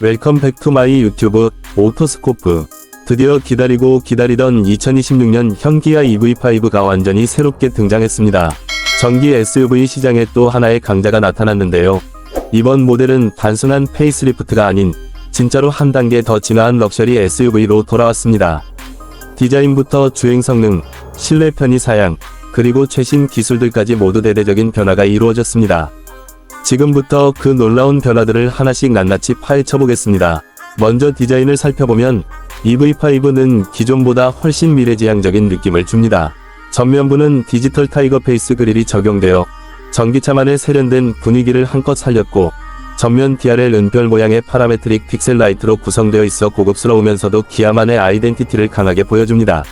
웰컴 백 투 마이 유튜브 오토스코프 드디어 기다리고 기다리던 2026년 현기아 EV5가 완전히 새롭게 등장했습니다. 전기 SUV 시장에 또 하나의 강자가 나타났는데요. 이번 모델은 단순한 페이스리프트가 아닌 진짜로 한 단계 더 진화한 럭셔리 SUV로 돌아왔습니다. 디자인부터 주행 성능, 실내 편의 사양, 그리고 최신 기술들까지 모두 대대적인 변화가 이루어졌습니다. 지금부터 그 놀라운 변화들을 하나씩 낱낱이 파헤쳐 보겠습니다. 먼저 디자인을 살펴보면 EV5는 기존보다 훨씬 미래지향적인 느낌을 줍니다. 전면부는 디지털 타이거 페이스 그릴이 적용되어 전기차만의 세련된 분위기를 한껏 살렸고 전면 DRL 은별 모양의 파라메트릭 픽셀 라이트로 구성되어 있어 고급스러우면서도 기아만의 아이덴티티를 강하게 보여줍니다.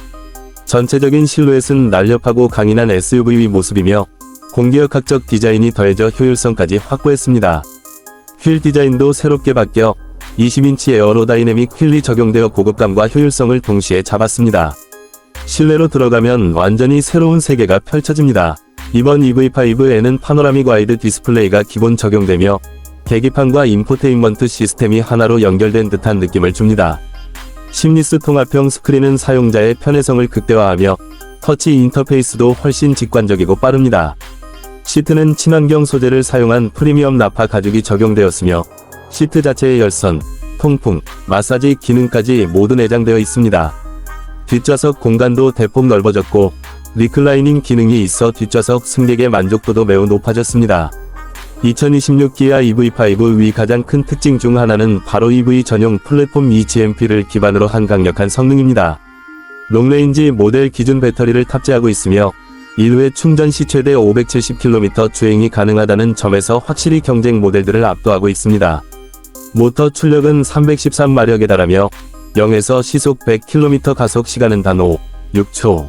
전체적인 실루엣은 날렵하고 강인한 SUV 모습이며 공기역학적 디자인이 더해져 효율성까지 확보했습니다. 휠 디자인도 새롭게 바뀌어 20인치 에어로다이내믹 휠이 적용되어 고급감과 효율성을 동시에 잡았습니다. 실내로 들어가면 완전히 새로운 세계가 펼쳐집니다. 이번 EV5에는 파노라믹 와이드 디스플레이가 기본 적용되며 계기판과 인포테인먼트 시스템이 하나로 연결된 듯한 느낌을 줍니다. 심리스 통합형 스크린은 사용자의 편의성을 극대화하며 터치 인터페이스도 훨씬 직관적이고 빠릅니다. 시트는 친환경 소재를 사용한 프리미엄 나파 가죽이 적용되었으며 시트 자체의 열선, 통풍, 마사지 기능까지 모두 내장되어 있습니다. 뒷좌석 공간도 대폭 넓어졌고 리클라이닝 기능이 있어 뒷좌석 승객의 만족도도 매우 높아졌습니다. 2026 기아 EV5 위 가장 큰 특징 중 하나는 바로 EV 전용 플랫폼 eGMP를 기반으로 한 강력한 성능입니다. 롱레인지 모델 기준 배터리를 탑재하고 있으며 1회 충전 시 최대 570km 주행이 가능하다는 점에서 확실히 경쟁 모델들을 압도하고 있습니다. 모터 출력은 313마력에 달하며 0에서 시속 100km 가속 시간은 단 5, 6초.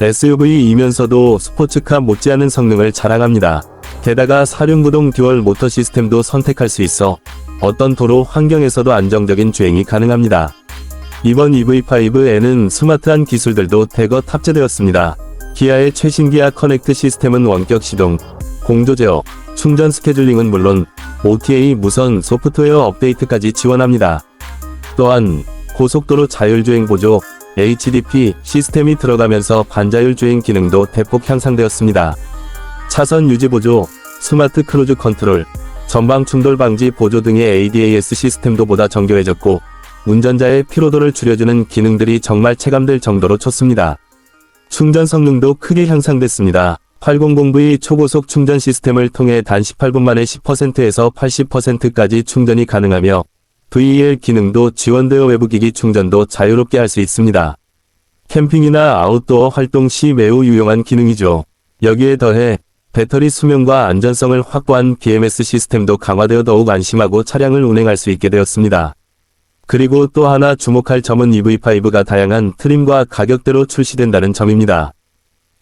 SUV이면서도 스포츠카 못지않은 성능을 자랑합니다. 게다가 사륜구동 듀얼 모터 시스템도 선택할 수 있어 어떤 도로 환경에서도 안정적인 주행이 가능합니다. 이번 EV5에는 스마트한 기술들도 대거 탑재되었습니다. 기아의 최신 기아 커넥트 시스템은 원격 시동, 공조 제어, 충전 스케줄링은 물론 OTA 무선 소프트웨어 업데이트까지 지원합니다. 또한 고속도로 자율주행 보조, HDP 시스템이 들어가면서 반자율 주행 기능도 대폭 향상되었습니다. 차선 유지 보조, 스마트 크루즈 컨트롤, 전방 충돌 방지 보조 등의 ADAS 시스템도 보다 정교해졌고 운전자의 피로도를 줄여주는 기능들이 정말 체감될 정도로 좋습니다. 충전 성능도 크게 향상됐습니다. 800V 초고속 충전 시스템을 통해 단 18분 만에 10%에서 80%까지 충전이 가능하며 VEL 기능도 지원되어 외부기기 충전도 자유롭게 할 수 있습니다. 캠핑이나 아웃도어 활동 시 매우 유용한 기능이죠. 여기에 더해 배터리 수명과 안전성을 확보한 BMS 시스템도 강화되어 더욱 안심하고 차량을 운행할 수 있게 되었습니다. 그리고 또 하나 주목할 점은 EV5가 다양한 트림과 가격대로 출시된다는 점입니다.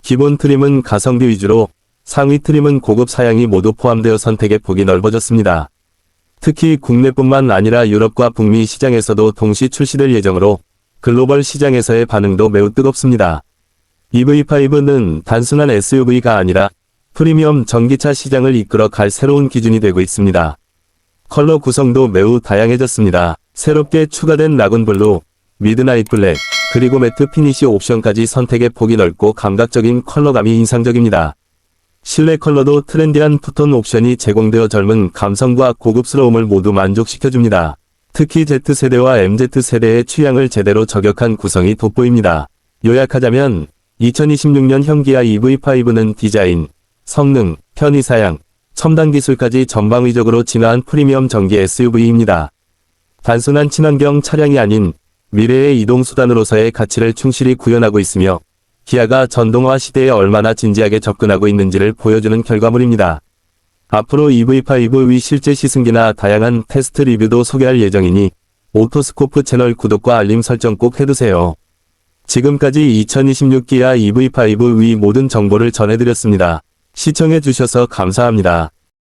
기본 트림은 가성비 위주로 상위 트림은 고급 사양이 모두 포함되어 선택의 폭이 넓어졌습니다. 특히 국내뿐만 아니라 유럽과 북미 시장에서도 동시 출시될 예정으로 글로벌 시장에서의 반응도 매우 뜨겁습니다. EV5는 단순한 SUV가 아니라 프리미엄 전기차 시장을 이끌어 갈 새로운 기준이 되고 있습니다. 컬러 구성도 매우 다양해졌습니다. 새롭게 추가된 라군블루, 미드나잇 블랙, 그리고 매트 피니시 옵션까지 선택의 폭이 넓고 감각적인 컬러감이 인상적입니다. 실내 컬러도 트렌디한 푸톤 옵션이 제공되어 젊은 감성과 고급스러움을 모두 만족시켜줍니다. 특히 Z세대와 MZ세대의 취향을 제대로 저격한 구성이 돋보입니다. 요약하자면 2026년 현기아 EV5는 디자인, 성능, 편의사양, 첨단 기술까지 전방위적으로 진화한 프리미엄 전기 SUV입니다. 단순한 친환경 차량이 아닌 미래의 이동수단으로서의 가치를 충실히 구현하고 있으며 기아가 전동화 시대에 얼마나 진지하게 접근하고 있는지를 보여주는 결과물입니다. 앞으로 EV5 위 실제 시승기나 다양한 테스트 리뷰도 소개할 예정이니 오토스코프 채널 구독과 알림 설정 꼭 해두세요. 지금까지 2026 기아 EV5 위 모든 정보를 전해드렸습니다. 시청해주셔서 감사합니다.